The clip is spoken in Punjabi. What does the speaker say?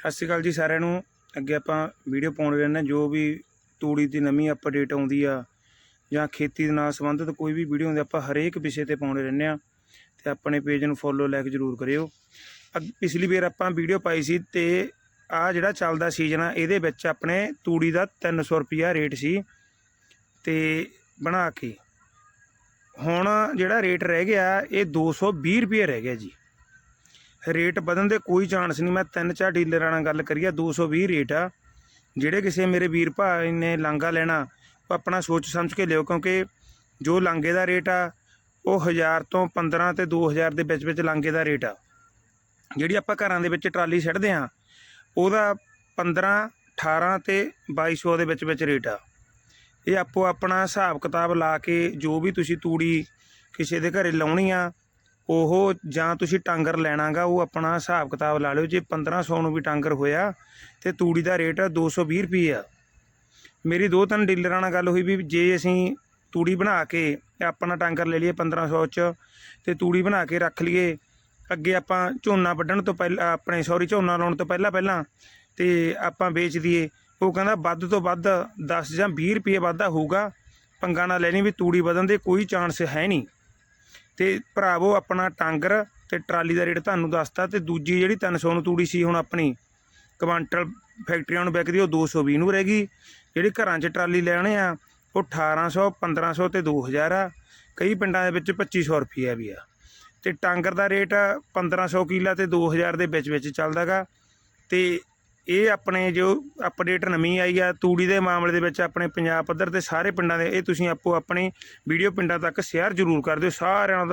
ਸਤਿ ਸ਼੍ਰੀ ਅਕਾਲ ਜੀ ਸਾਰਿਆਂ ਨੂੰ। ਅੱਗੇ ਆਪਾਂ ਵੀਡੀਓ ਪਾਉਣ ਰਹਿੰਦੇ ਜੋ ਵੀ ਤੂੜੀ ਦੀ ਨਵੀਂ ਅਪਡੇਟ ਆਉਂਦੀ ਆ ਜਾਂ ਖੇਤੀ ਦੇ ਨਾਲ ਸੰਬੰਧਿਤ ਕੋਈ ਵੀ ਵੀਡੀਓ ਹੁੰਦੀ, ਆਪਾਂ ਹਰੇਕ ਵਿਸ਼ੇ ਤੇ ਪਾਉਂਦੇ ਰਹਿੰਦੇ ਆ ਤੇ ਆਪਣੇ ਪੇਜ ਨੂੰ ਫੋਲੋ ਲਾਈਕ ਜਰੂਰ ਕਰਿਓ। ਅੱਗ- ਪਿਛਲੀ ਵਾਰ ਆਪਾਂ ਵੀਡੀਓ ਪਾਈ ਸੀ ਤੇ ਆ ਜਿਹੜਾ ਚੱਲਦਾ ਸੀਜ਼ਨ ਆ, ਇਹਦੇ ਵਿੱਚ ਆਪਣੇ ਤੂੜੀ ਦਾ 300 ਰੁਪਿਆ ਰੇਟ ਸੀ ਤੇ ਬਣਾ ਕੇ ਹੁਣ ਜਿਹੜਾ ਰੇਟ ਰਹਿ ਗਿਆ, ਇਹ 220 ਰੁਪਏ ਰਹਿ ਗਿਆ ਜੀ। ਰੇਟ ਵਧਣ ਦੇ ਕੋਈ ਚਾਂਸ ਨਹੀਂ। ਮੈਂ ਤਿੰਨ ਚਾਰ ਡੀਲਰਾਂ ਨਾਲ ਗੱਲ ਕਰੀ ਆ 220 ਰੇਟ ਆ। ਜਿਹੜੇ ਕਿਸੇ ਮੇਰੇ ਵੀਰ ਭਾਈ ਨੇ ਲਾਂਗਾ ਲੈਣਾ, ਉਹ ਆਪਣਾ ਸੋਚ ਸਮਝ ਕੇ ਲਿਓ, ਕਿਉਂਕਿ ਜੋ ਲਾਂਗੇ ਦਾ ਰੇਟ ਆ, ਉਹ 1000 ਤੋਂ 15 ਤੇ 2000 ਦੇ ਵਿੱਚ ਵਿੱਚ ਲਾਂਗੇ ਦਾ ਰੇਟ ਆ। ਜਿਹੜੀ ਆਪਾਂ ਘਰਾਂ ਦੇ ਵਿੱਚ ਟਰਾਲੀ ਛੱਡਦੇ ਆ ਉਹਦਾ 15 18 ਤੇ 2200 ਦੇ ਵਿੱਚ ਵਿੱਚ ਰੇਟ ਆ। ਇਹ ਆਪੋ ਆਪਣਾ ਹਿਸਾਬ ਕਿਤਾਬ ਲਾ ਕੇ ਜੋ ਵੀ ਤੁਸੀਂ ਤੂੜੀ ਕਿਸੇ ਦੇ ਘਰੇ ਲਾਉਣੀ ਆ ਉਹ ਜਾਂ ਤੁਸੀਂ ਟਾਂਗਰ ਲੈਣਾਗਾ, ਉਹ ਆਪਣਾ ਹਿਸਾਬ ਕਿਤਾਬ ਲਾ ਲਿਓ, ਜੇ 1500 ਨੂੰ ਵੀ ਟਾਂਗਰ ਹੋਇਆ, ਤੇ ਤੂੜੀ ਦਾ ਰੇਟ 220 ਰੁਪਏ ਆ। ਮੇਰੀ ਦੋ ਤਿੰਨ ਡੀਲਰਾਂ ਨਾਲ ਗੱਲ ਹੋਈ ਵੀ ਜੇ ਅਸੀਂ ਤੂੜੀ ਬਣਾ ਕੇ ਆਪਣਾ ਟਾਂਗਰ ਲੈ ਲਈਏ 1500 ਚ, ਤੇ ਤੂੜੀ ਬਣਾ ਕੇ ਰੱਖ ਲਈਏ, ਅੱਗੇ ਆਪਾਂ ਝੋਨਾ ਵੱਢਣ ਤੋਂ ਪਹਿਲਾਂ, ਆਪਣੇ ਸੌਰੀ ਝੋਨਾ ਲਾਉਣ ਤੋਂ ਪਹਿਲਾਂ ਪਹਿਲਾਂ, ਤੇ ਆਪਾਂ ਵੇਚ ਦਈਏ, ਉਹ ਕਹਿੰਦਾ ਵੱਧ ਤੋਂ ਵੱਧ 10 ਜਾਂ 20 ਰੁਪਏ ਵਾਧਾ ਹੋਊਗਾ, ਪੰਗਾ ਨਾ ਲੈਣੀ ਵੀ ਤੂੜੀ ਵਧਣ ਦੇ ਕੋਈ ਚਾਂਸ ਹੈ ਨਹੀਂ। ਤੇ ਭਰਾਵੋ, ਆਪਣਾ ਟਾਂਗਰ ਤੇ ਟਰਾਲੀ ਦਾ ਰੇਟ ਤੁਹਾਨੂੰ ਦੱਸਤਾ ਤੇ ਦੂਜੀ ਜਿਹੜੀ 300 ਨੂੰ ਤੂੜੀ ਸੀ ਹੁਣ ਆਪਣੀ ਕੁਆਂਟਲ ਫੈਕਟਰੀਆਂ ਨੂੰ ਵਿਕਦੀ, ਉਹ 220 ਨੂੰ ਰਹਿ ਗਈ। ਜਿਹੜੀ ਘਰਾਂ 'ਚ ਟਰਾਲੀ ਲੈਣੇ ਆ, ਉਹ 1800 1500 ਤੇ 2000 ਆ। ਕਈ ਪਿੰਡਾਂ ਦੇ ਵਿੱਚ 2500 ਰੁਪਈਆ ਵੀ ਆ। ਤੇ ਟਾਂਗਰ ਦਾ ਰੇਟ 1500 ਕਿੱਲਾ ਤੇ 2000 ਦੇ ਵਿੱਚ ਵਿੱਚ ਚੱਲਦਾਗਾ ਤੇ ਇਹ ਆਪਣੇ ਜੋ ਅਪਡੇਟ ਨਵੀਂ ਆਈ ਆ, ਤੂੜੀ ਦੇ ਮਾਮਲੇ ਦੇ ਵਿੱਚ ਆਪਣੇ ਪੰਜਾਬ ਪੱਧਰ ਤੇ ਸਾਰੇ ਪਿੰਡਾਂ ਦੇ, ਇਹ ਤੁਸੀਂ ਆਪੋ ਆਪਣੇ ਵੀਡੀਓ ਪਿੰਡਾਂ ਤੱਕ ਸ਼ੇਅਰ ਜ਼ਰੂਰ ਕਰ ਦਿਓ। ਸਾਰਿਆਂ ਦਾ